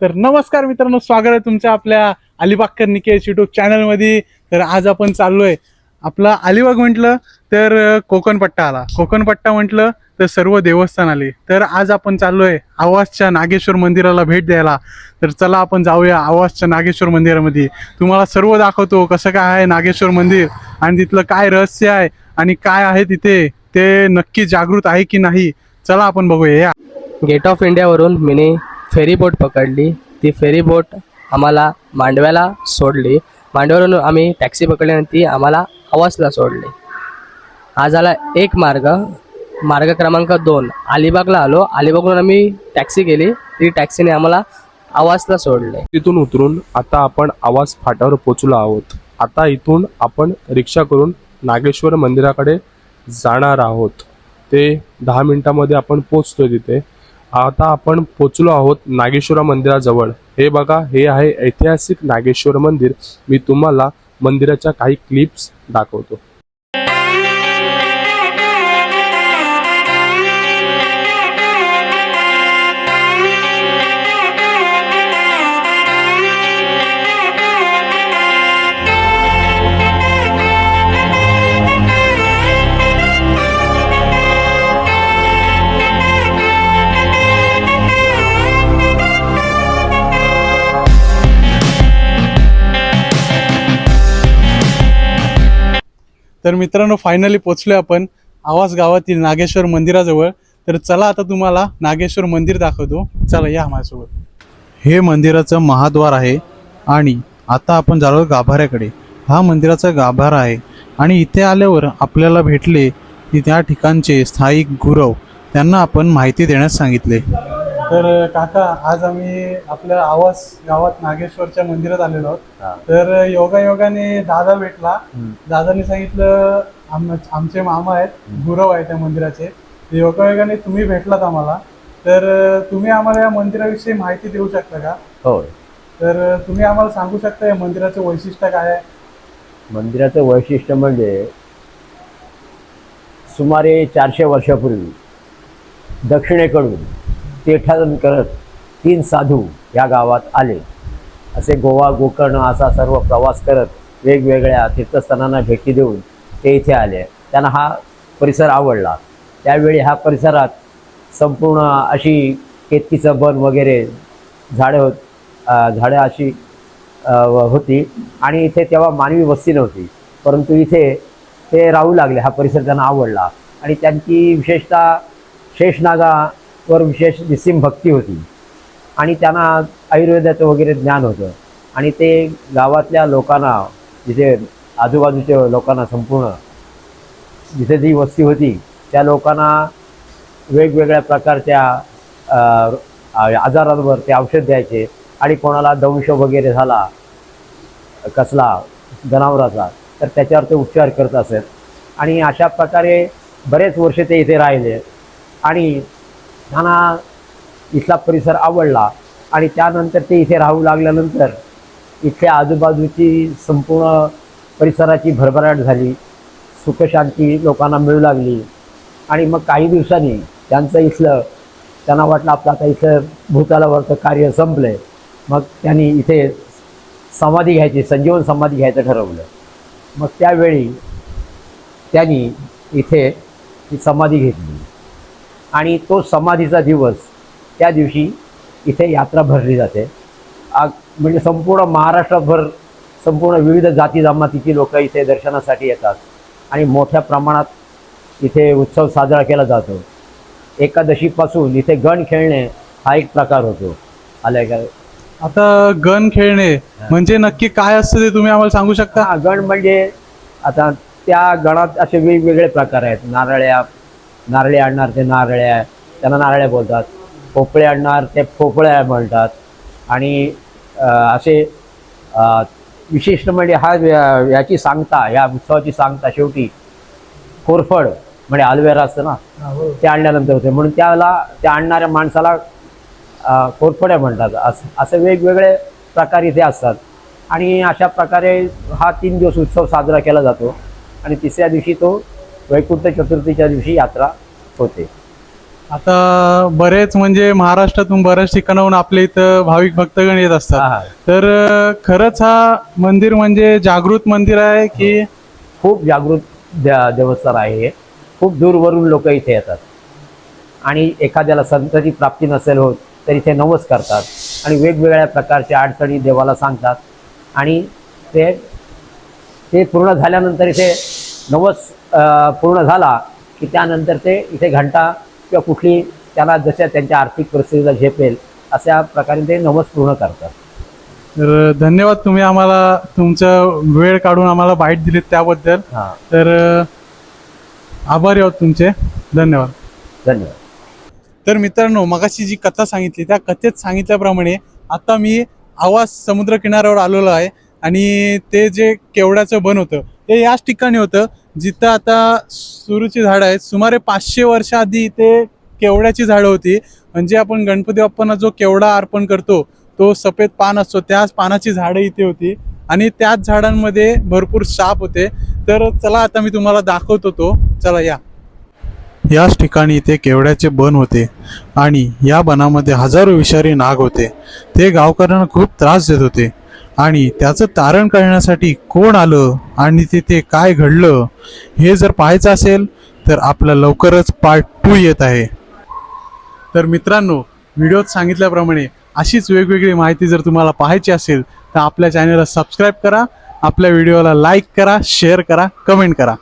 तर नमस्कार मित्रांनो स्वागत आहे तुमचं आपल्या अलिबागकर निकेश युट्यूब चॅनलमध्ये तर आज आपण चाललोय आपला अलिबाग म्हटलं तर कोकणपट्टा आला. कोकणपट्टा म्हटलं तर सर्व देवस्थान आले. तर आज आपण चाललोय आवासच्या नागेश्वर मंदिराला भेट द्यायला. तर चला आपण जाऊया आवासच्या नागेश्वर मंदिरामध्ये. तुम्हाला सर्व दाखवतो कसं काय आहे नागेश्वर मंदिर आणि तिथलं काय रहस्य आहे आणि काय आहे तिथे ते नक्की जागृत आहे की नाही. चला आपण बघूया. या. गेट ऑफ इंडियावरून मिनी फेरीबोट पकडली. ती फेरीबोट आम्हाला मांडव्याला सोडली. मांडव्यावरून आम्ही टॅक्सी पकडली आणि ती आम्हाला आवासला सोडली. हा झाला एक मार्ग. मार्ग क्रमांक दोन. अलिबागला आलो. अलिबागवरून आम्ही टॅक्सी केली. ती टॅक्सीने आम्हाला आवासला सोडले. तिथून उतरून आता आपण आवाज फाट्यावर पोचलो आहोत. आता इथून आपण रिक्षा करून नागेश्वर मंदिराकडे जाणार आहोत. ते दहा मिनिटामध्ये आपण पोचतोय तिथे. आता आपण पोचलो आहोत नागेश्वर मंदिराजवळ. हे बघा हे आहे ऐतिहासिक नागेश्वर मंदिर. मी तुम्हाला मंदिराच्या काही क्लिप्स दाखवतो. तर मित्रांनो फायनली पोचलो आपण आवास गावातील नागेश्वर मंदिराजवळ. तर चला आता तुम्हाला नागेश्वर मंदिर दाखवतो. चला या माझ्यासोबत. हे मंदिराचं महाद्वार आहे आणि आता आपण झालो गाभाऱ्याकडे. हा मंदिराचा गाभारा आहे आणि इथे आल्यावर आपल्याला भेटले की त्या ठिकाणचे स्थायिक गुरव त्यांना आपण माहिती देण्यास सांगितले. तर काका आज आम्ही आपल्या आवास गावात नागेश्वरच्या मंदिरात आलेलो आहोत. तर योगायोगाने दादा भेटला. दादाने सांगितलं आम आमचे मामा आहेत गुरव आहे त्या मंदिराचे. तर योगायोगाने तुम्ही भेटलात आम्हाला. तर तुम्ही आम्हाला या मंदिराविषयी माहिती देऊ शकता का? हो तर तुम्ही आम्हाला सांगू शकता या मंदिराचं वैशिष्ट्य काय आहे? मंदिराचं वैशिष्ट्य म्हणजे सुमारे चारशे वर्षापूर्वी दक्षिणेकडून तीर्थाटन करत तीन साधू या गावात आले. असे गोवा गोकर्ण असा सर्व प्रवास करत वेगवेगळ्या तीर्थस्थानांना भेटी देऊन ते इथे आले. त्यांना हा परिसर आवडला. त्यावेळी ह्या परिसरात संपूर्ण अशी केतकीचं बन वगैरे झाडं होत झाडं अशी होती. आणि इथे तेव्हा मानवी वस्ती नव्हती. परंतु इथे ते राहू लागले. हा परिसर त्यांना आवडला. आणि त्यांची विशेषतः शेषनागा वर विशेष निस्सीम भक्ती होती. आणि त्यांना आयुर्वेदाचं वगैरे ज्ञान होतं. आणि ते गावातल्या लोकांना जिथे आजूबाजूच्या लोकांना संपूर्ण जिथे जी वस्ती होती त्या लोकांना वेगवेगळ्या प्रकारच्या आजारांवर ते औषध द्यायचे. आणि कोणाला दंश वगैरे झाला कसला जनावराचा तर त्याच्यावर ते उपचार करत असत. आणि अशा प्रकारे बरेच वर्ष ते इथे राहिले. आणि त्यांना इथला परिसर आवडला आणि त्यानंतर ते इथे राहू लागल्यानंतर इथल्या आजूबाजूची संपूर्ण परिसराची भरभराट झाली. सुखशांती लोकांना मिळू लागली. आणि मग काही दिवसांनी त्यांचं इथलं त्यांना वाटलं आपलं आता इथं भूतालावरचं कार्य संपलं आहे मग त्यांनी इथे समाधी घ्यायची संजीवन समाधी घ्यायचं ठरवलं. मग त्यावेळी त्यांनी इथे ती समाधी घेतली. आणि तो समाधीचा दिवस त्या दिवशी इथे यात्रा भरली जाते. आ- म्हणजे संपूर्ण महाराष्ट्रभर संपूर्ण विविध जाती जमातीची लोक इथे दर्शनासाठी येतात आणि मोठ्या प्रमाणात इथे उत्सव साजरा केला जातो. एकादशीपासून इथे गण खेळणे हा एक प्रकार होतो. आलाय का? आता गण खेळणे म्हणजे नक्की काय असतं ते तुम्ही आम्हाला सांगू शकता? हा गण म्हणजे आता त्या गणात असे वेगवेगळे प्रकार आहेत. नारळ्या नारळे आणणार ते नारळ्या त्यांना नारळ्या बोलतात. पोपळे आणणार ते पोपळ्या म्हणतात आणि असे विशिष्ट म्हणजे हा याची सांगता या उत्सवाची सांगता शेवटी कोरफड म्हणजे अल्वेरा असतं ना ते आणल्यानंतर होते. म्हणून त्याला त्या आणणाऱ्या माणसाला कोरफड्या म्हणतात. असं असे वेगवेगळे प्रकार इथे असतात. आणि अशा प्रकारे हा तीन दिवस उत्सव साजरा केला जातो. आणि तिसऱ्या दिवशी तो वैकुंठ चतुर्थीच्या दिवशी यात्रा होते. आता बरेच म्हणजे महाराष्ट्रातून बऱ्याच ठिकाणाहून आपल्या इथं भाविक भक्तगण येत असतात. हा. तर खरंच हा मंदिर म्हणजे जागृत मंदिर आहे की खूप जागृत देवस्थान आहे हे. खूप दूरवरून लोक इथे येतात. आणि एखाद्याला संतती प्राप्ती नसेल होत तर इथे नवस करतात. आणि वेगवेगळ्या प्रकारच्या अडचणी देवाला सांगतात. आणि ते ते पूर्ण झाल्यानंतर इथे नवस पूर्ण झाला की त्यानंतर ते इथे घंटा किंवा कुठली त्याला जशा त्यांच्या आर्थिक परिस्थितीला झेपेल अशा प्रकारे ते नवस पूर्ण करतात. तर धन्यवाद तुम्ही आम्हाला तुमचा वेळ काढून आम्हाला बाईट दिलीत त्याबद्दल. हां. तर आभारी आहोत तुमचे. धन्यवाद. धन्यवाद. तर मित्रांनो मगाशी जी कथा सांगितली त्या कथेत सांगितल्याप्रमाणे आता मी आवाज समुद्र किनाऱ्यावर आलेलो आहे आणि ते जे केवड्याचं बन होतं ते याच ठिकाणी होतं जिथं आता सुरूची झाडं आहेत. सुमारे पाचशे वर्षाआधी इथे केवड्याची झाडं होती. म्हणजे आपण गणपती बाप्पांना जो केवडा अर्पण करतो तो सफेद पान असतो. त्याच पानाची झाडं इथे होती. आणि त्याच झाडांमध्ये भरपूर साप होते. तर चला आता मी तुम्हाला दाखवतो तो. चला या. याच ठिकाणी ते केवड्याचे बन होते. आणि या बनामध्ये हजारो विषारी नाग होते. ते गावकऱ्यांना खूप त्रास देत होते. आणि त्याचं तारण करण्यासाठी कोण आलं आणि तिथे काय घडलं हे जर पाहायचं असेल तर आपला लवकरच पार्ट टू येत आहे. तर मित्रांनो व्हिडिओत सांगितल्याप्रमाणे अशीच वेगवेगळी माहिती जर तुम्हाला पाहायची असेल तर आपल्या चॅनलला सबस्क्राईब करा आपल्या व्हिडिओला लाईक करा शेअर करा कमेंट करा.